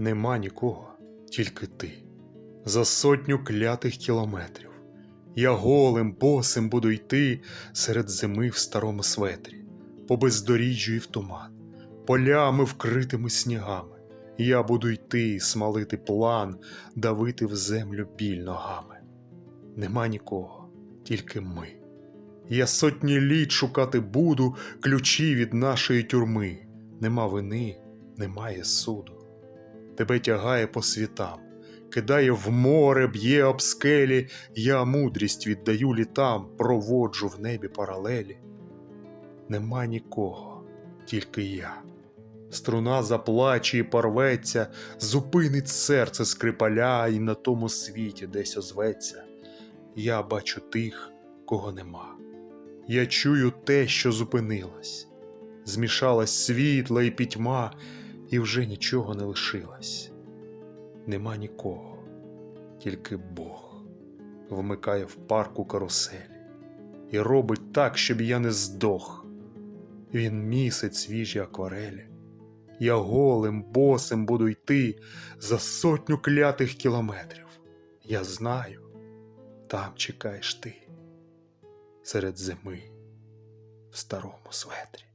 Нема нікого, тільки ти. За сотню клятих кілометрів. Я голим, босим буду йти серед зими в старому светрі, по бездоріжжю і в туман, полями вкритими снігами. Я буду йти, смалити план, давити в землю біль ногами. Нема нікого, тільки ми. Я сотні літ шукати буду ключі від нашої тюрми. Нема вини, немає суду. Тебе тягає по світам, кидає в море, б'є об скелі, я мудрість віддаю літам, проводжу в небі паралелі. Нема нікого, тільки я. Струна заплаче і порветься, зупинить серце скрипаля, і на тому світі десь озветься. Я бачу тих, кого нема. Я чую те, що зупинилось. Змішалась світла і пітьма, і вже нічого не лишилось. Нема нікого, тільки Бог вмикає в парку каруселі і робить так, щоб я не здох. Він місить свіжі акварелі. Я голим, босим буду йти за сотню клятих кілометрів. Я знаю, там чекаєш ти серед зими в старому светрі.